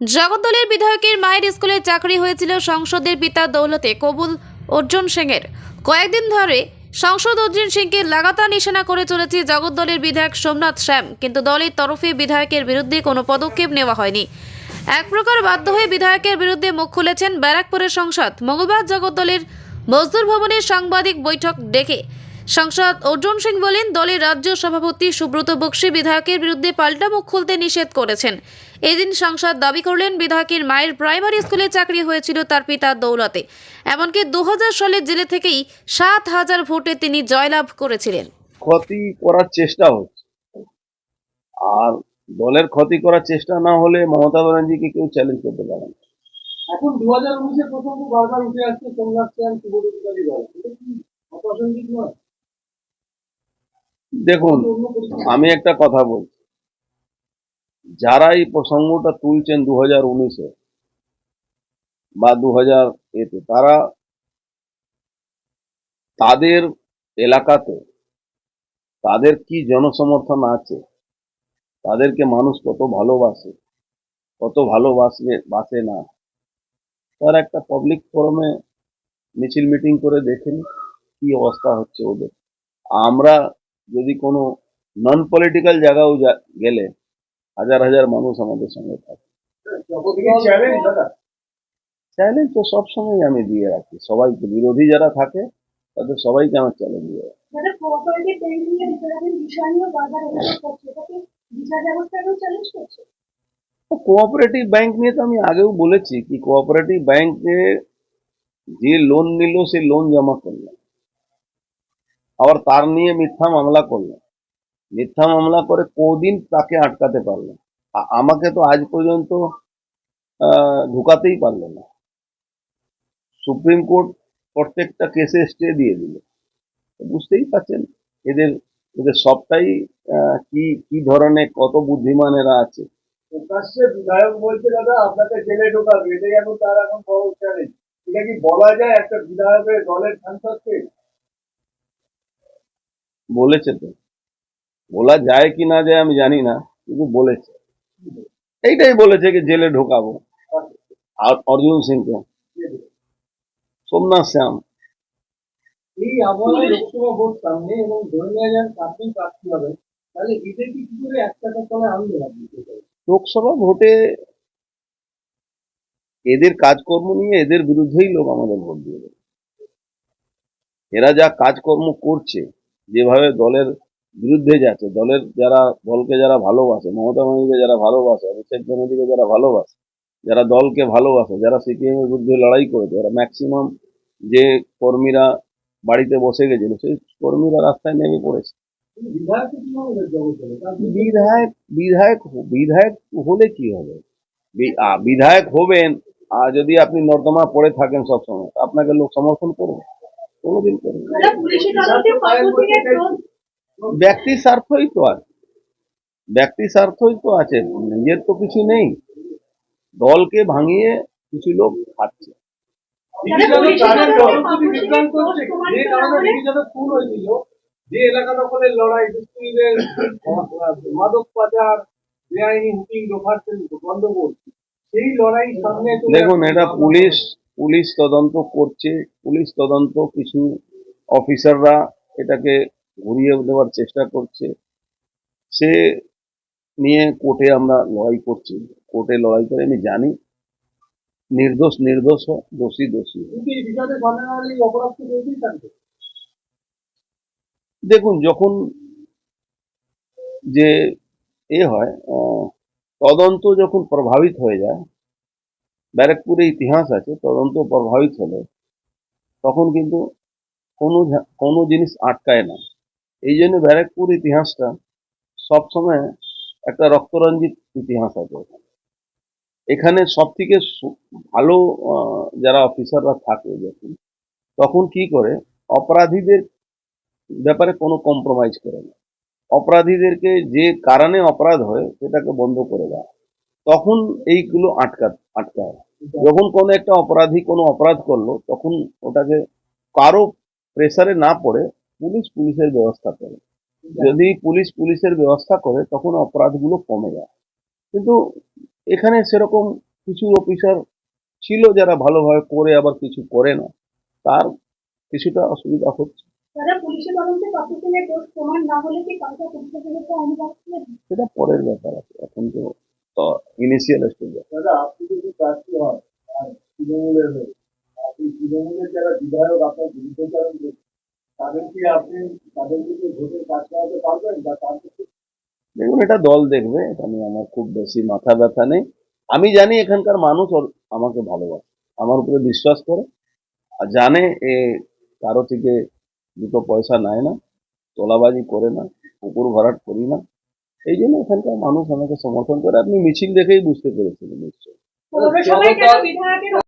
জগদ্দলের বিধায়কের মায়ের স্কুলে চাকরি হয়েছিল সংসদের পিতা দৌলতে কবুল অর্জুন সিংয়ের। কয়েকদিন ধরে সংসদ অর্জুন সিংকে লাগাতার নিশানা করে চলেছে জগদ্দলের বিধায়ক সোমনাথ শ্যাম, কিন্তু দলের তরফে বিধায়কের বিরুদ্ধে কোনো পদক্ষেপ নেওয়া হয়নি। এক প্রকার বাধ্য হয়ে বিধায়কের বিরুদ্ধে মুখ খুলেছেন ব্যারাকপুরের সংসদ। মঙ্গলবার জগদ্দলের মজদুর ভবনের সাংবাদিক বৈঠক ডেকে সংসদ অর্জুন সিং বলেন দলের রাজ্য সভাপতি সুব্রত বক্সি বিধায়কের বিরুদ্ধে পাল্টা মুখ খুলতে নিষেধ করেছেন। এদিন সংসদ দাবি করলেন বিধায়কের মায়ের প্রাইমারি স্কুলে চাকরি হয়েছিল তার পিতার দৌলতে। এমনকি দু সালে জেলে থেকেই সাত হাজার ভোটে তিনি জয়লাভ করেছিলেন। ক্ষতি করার চেষ্টা হচ্ছে। আর দলের ক্ষতি করার চেষ্টা না হলে মমতা ব্যানার্জিকে কেউ চ্যালেঞ্জ করতে পারে না। এখন দু হাজার উনিশের প্রসঙ্গ বারবার উঠে আসছে সোমনাথ সেন শুভর অধিকারী দল। এটা কি অপ্রাসঙ্গিক নয়? দেখুন, আমি একটা কথা বলছি। যারা এই প্রসঙ্গটা তুলছেন দু হাজার উনিশে বা দু হাজার এতে, তারা তাদের এলাকাতে তাদের কি জনসমর্থন আছে, তাদেরকে মানুষ কত ভালোবাসে, কত ভালোবাসবে বাসে না, তার একটা পাবলিক ফোরামে মিছিল মিটিং করে দেখেন কি অবস্থা হচ্ছে ওদের। আমরা যদি কোনো নন পলিটিক্যাল জায়গাও যা- গেলে হাজার হাজার মানুষ আমাদের সঙ্গে থাকে চ্যালেঞ্জ দাদা চ্যালেঞ্জ তো সবসময় আমি দিয়ে রাখি সবাইকে বিরোধী যারা থাকে তাদের সবাইকে আমার চ্যালেঞ্জ দিয়ে রাখি যারা কোঅপারেটিভ ব্যাংক নিয়ে বিচারাধীন বিষয় নিয়ে বারবার অভিযোগ করছে এটাকে বিচার ব্যবস্থাকেও চ্যালেঞ্জ করছে কোঅপারেটিভ ব্যাংক নিয়ে তো আমি আগেও বলেছি কি কোঅপারেটিভ ব্যাংকে যে লোন নিল সে লোন জমা করল আবার তার নিয়ে মিথ্যা মামলা করল মিথ্যা মামলা করে কদিন তাকে আটকাতে পারল আমাকে তো আজ পর্যন্ত ঢুকাতেই পারল না। সুপ্রিম কোর্ট প্রত্যেকটা কেসে স্টে দিয়ে দিল। বুঝতেই পারছেন এদের এদের সবটাই কি কি ধরনের, কত বুদ্ধিমান এরা আছে বিধায়ক দাদা, আপনাকে তার এখন বলা যায় একটা বিধায়কের দলের বলেছে তো। বলা যায় কি না যায় আমি জানি না কিন্তু বলেছে। এইটাই বলেছে কি জেলে ঢোকাবো। আর অর্জুন সিংকে। সোমনাথ শ্যাম। এই আবহাওয়ায় লোকসভা ভোট সামনে এবং ধরে নেওয়া যান আপনি প্রার্থী হবেন তাহলে এদেরকে কি করে একটাকার তলে আনবে আপনি লোকসভা ভোটে এদের কাজকর্ম নিয়ে এদের বিরুদ্ধেই লোক আমাদের ভোট দিয়ে দেবে। এরা যা কাজকর্ম করছে যেভাবে দলের বিরুদ্ধে যাচ্ছে, দলের যারা, দলকে যারা ভালোবাসে, মমতা ব্যানার্জিকে যারা ভালোবাসে, অভিষেক ব্যানার্জিকে যারা ভালোবাসে, যারা দলকে ভালোবাসে, যারা সিপিএমের বিরুদ্ধে লড়াই করেছে, যারা ম্যাক্সিমাম যে কর্মীরা বাড়িতে বসে গেছিল, সেই কর্মীরা রাস্তায় নেমে পড়েছে। বিধায়ক বিধায়ক বিধায়ক হলে কি হবে? বিধায়ক হবেন, আর যদি আপনি নর্দমা পড়ে থাকেন সবসময়, আপনাকে লোক সমর্থন করবে? কোনোদিন ব্যক্তি স্বার্থই তো আছে। ব্যক্তি স্বার্থই তো আছে নিজের তো কিছু নেই। দলকে ভাঙিয়ে কিছু লোক খাচ্ছে। যে এলাকা দখলের লড়াই দুষ্কৃতীদের মাদক পাচার বেআইনি হুকিং লোফার বন্ধ করছে। সেই লড়াই সামনে দেখুন এটা পুলিশ পুলিশ তদন্ত করছে, পুলিশ তদন্ত কিছু অফিসাররা এটাকে ঘুরিয়ে দেওয়ার চেষ্টা করছে। সে নিয়ে কোর্টে আমরা লড়াই করছি। কোর্টে লড়াই করে আমি জানি। নির্দোষ নির্দোষ, দোষী দোষী। দেখুন, যখন যে এ হয় তদন্ত যখন প্রভাবিত হয়ে যায় ব্যারাকপুরে ইতিহাস আছে, তদন্ত প্রভাবিত হলে তখন কিন্তু কোনো কোনো জিনিস আটকায় না। এই জন্য ব্যারাকপুর ইতিহাসটা সবসময় একটা রক্তরঞ্জিত ইতিহাস আছে এখানে। সব থেকে ভালো যারা অফিসাররা থাকে যখন, তখন কি করে, অপরাধীদের ব্যাপারে কোনো কম্প্রোমাইজ করে না। অপরাধীদেরকে যে কারণে অপরাধ হয়, সেটাকে বন্ধ করে দেয়। তখন এইগুলো আটকা আটকায় যখন কোনো একটা অপরাধী কোনো অপরাধ করল তখন ওটাকে কারও প্রেসারে না পড়ে পুলিশ পুলিশের ব্যবস্থা করে। যদি পুলিশ পুলিশের ব্যবস্থা করে তখন অপরাধগুলো কমে যায়। কিন্তু এখানে সেরকম কিছু অফিসার ছিল যারা ভালোভাবে করে আবার কিছু করে না। তার কিছুটা অসুবিধা হচ্ছে? সেটা পরের ব্যাপার আছে। এখন তো ইনিশিয়াল স্টেজে দাদা আপনি যদি প্রার্থী হন তৃণমূলের হয়ে আপনি তৃণমূলের যারা বিধায়ক আপনার বিরুদ্ধচারণ করছে তাদেরকে আপনি তাদেরকে ভোটের কাজ করাতে পারবেন বা তাদেরকে দেখুন এটা দল দেখবে এটা নিয়ে আমার খুব বেশি মাথা ব্যথা নেই। আমি জানি এখানকার মানুষ আমাকে ভালোবাসে আমার উপরে বিশ্বাস করে আর জানে এ কারও থেকে দুটো পয়সা নেয় না তোলাবাজি করে না পুকুর ভরাট করি না। এই জন্য এখানকার মানুষ আমাকে সমর্থন করে। আপনি মিছিল দেখেই বুঝতে পেরেছিলেন নিশ্চয়ই।